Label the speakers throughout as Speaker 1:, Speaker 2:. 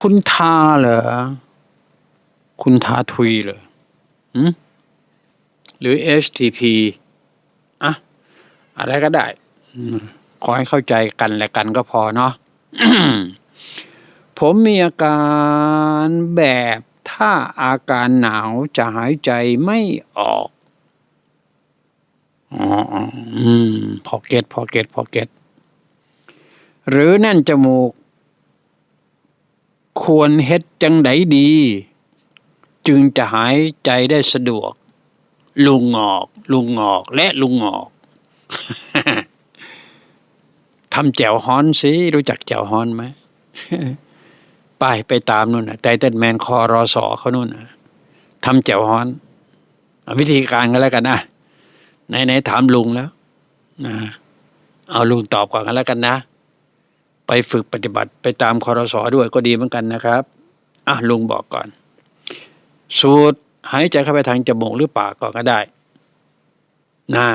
Speaker 1: คุณทาเหรอ คุณทาทุยเหรอหรือ HTP อะอะไรก็ได้ ขอให้เข้าใจกันและกันก็พอเนาะผมมีอาการแบบถ้าอาการหนาวจะหายใจไม่ออกอ๋ออืมพอเก็ตพอเก็ตพอเก็ตหรือแน่นจมูก ควรเฮ็ดจังไดดี จึงจะหายใจได้สะดวก ลุงงอก ลุงงอกและลุงงอกทำแจวฮอนสิรู้จักแจวฮอนไหมไปไปตามนู่นนะไตเติ้ลแมนคอรอสอเขานู่นนะทำแจวฮอน วิธีการกันแล้วกันนะไหนไหนถามลุงแล้วนะเอาลุงตอบก่อนกันแล้วกันนะ ไปฝึกปฏิบัติไปตามคอรสอด้วยก็ดีเหมือนกันนะครับอะลุงบอกก่อน สูดหายใจเข้าไปทางจมูกหรือปากก่อนก็ได้นะ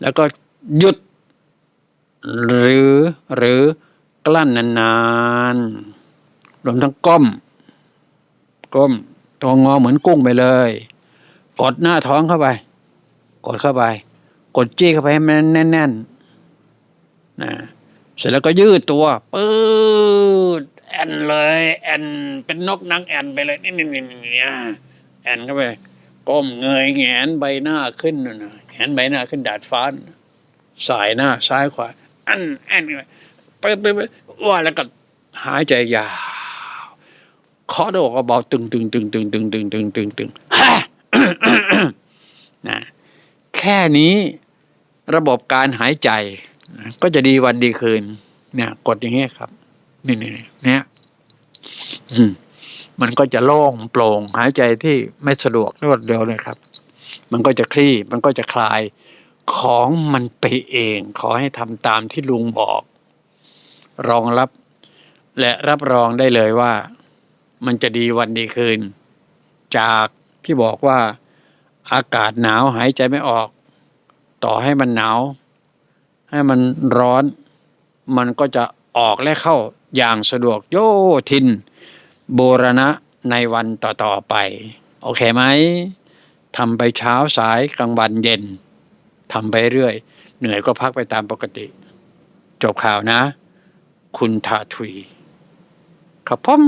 Speaker 1: แล้วก็หยุด หรือหรือกลั้นนานๆรวมทั้งก้ม ก้มตัวงอเหมือนกุ้งไปเลย กดหน้าท้องเข้าไป กดเข้าไป กดจี้เข้าไปให้มันแน่นๆนะ เสร็จแล้วก็ยืดตัวปืดแอนเลยแอนเป็นนกนางแอนไปเลยนี่นี่นี่นี่แอนเข้าไปก้มเงยแงนใบหน้าขึ้นนะแงนใบหน้าขึ้นดาดฟ้านสายหน้าซ้ายขวาอันแอนไปไปไปว่าแล้วก็หายใจยาวเคาะดอกเบาตึงตึงตึงตึงตึงตึงตึงตึงตึงฮ่านะแค่นี้ระบบการหายใจ ก็จะดีวันดีคืน เนี่ย กดอย่างเงี้ยครับ นี่นี่เนี่ยมมันก็จะโล่งโปร่งหายใจที่ไม่สะดวกรวดเร็วเลยครับ มันก็จะคลี่ มันก็จะคลายของมันไปเอง ขอให้ทำตามที่ลุงบอก รองรับ และรับรองได้เลยว่า มันจะดีวันดีคืน จากที่บอกว่า อากาศหนาวหายใจไม่ออก ต่อให้มันหนาว ให้มันร้อน มันก็จะออกและเข้าอย่างสะดวกโยทินโบรณะในวันต่อๆไป โอเคไหมทำไปเช้าสายกลางวันเย็นทำไปเรื่อย เหนื่อยก็พักไปตามปกติ จบข่าวนะ คุณทาทุยครับผม